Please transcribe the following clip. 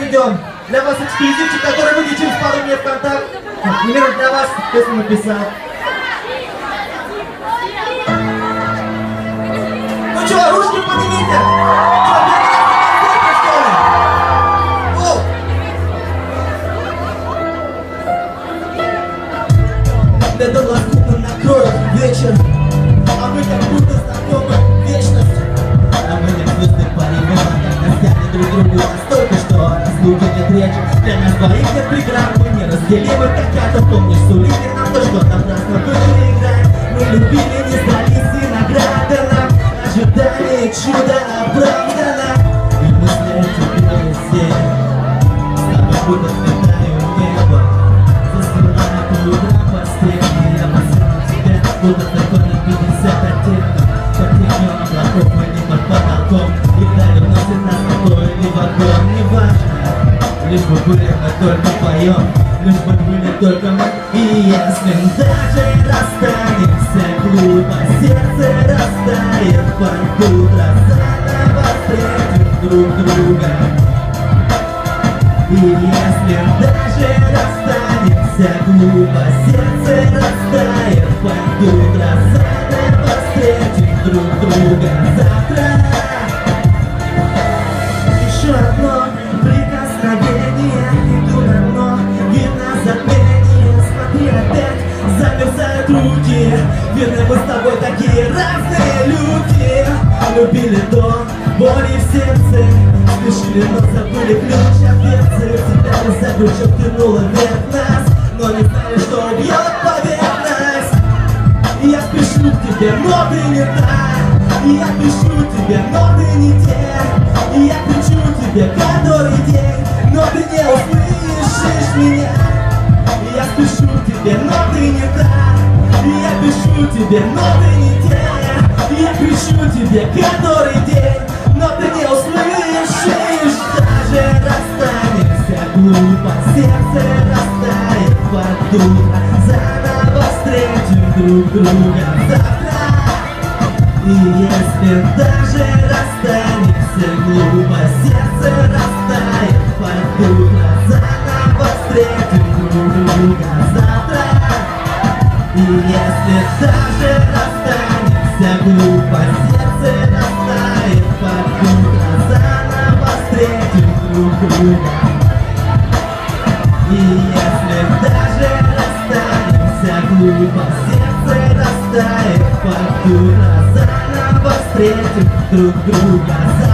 перейдем. Для вас эксклюзивчик, который выйдет через пару дней в контакт. Примерно для вас песню написал. Ну что, ручки поднимите! Что! Это лоскутно накроет вечер А мы как будто знакомы вечность А мы как звезды по небам Когда друг другу настолько, разлуке нет речи нас двоих нет преград Мы неразделимы, как я-то помнишь Сулили нам то, что напрасно были играть. Мы любили, не сдались и награда нам Ожидание чуда оправдано. И мысли теперь все С тобой будто в небо. Засыпаю по утрам в постели Я посылаю тебя, будто такой И вдали вносит нас такое или вагон Неважно, лишь бы были мы только поем Лишь бы были только мы И если даже расстанемся глупо Сердце растает под утро Заново встретим друг друга и если даже расстанемся глупо, сердце растает видно мы с тобой такие разные люди, любили до боли в сердце, спешили, но забыли ключ от дверцы, цепляли за крючок, тянуло вверх нас, но не знали, что убьет поверхность. Я спешу к тебе, но ты не та. Я пишу тебе, но ты не те. Я кричу тебе который день Но ты не услышишь меня. Я спешу к тебе, но ты не та Пишу тебе, но ты не те. Я кричу тебе который день Но ты не услышишь. Даже расстанемся глупо Сердце растает под утро Заново встретим друг друга завтра. И если даже расстанемся глупо Сердце растает И если даже расстанемся глупо Сердце растает под утро Заново встретим друг друга и если даже расстанемся глупо, сердце растает под утро, заново встретим друг друга.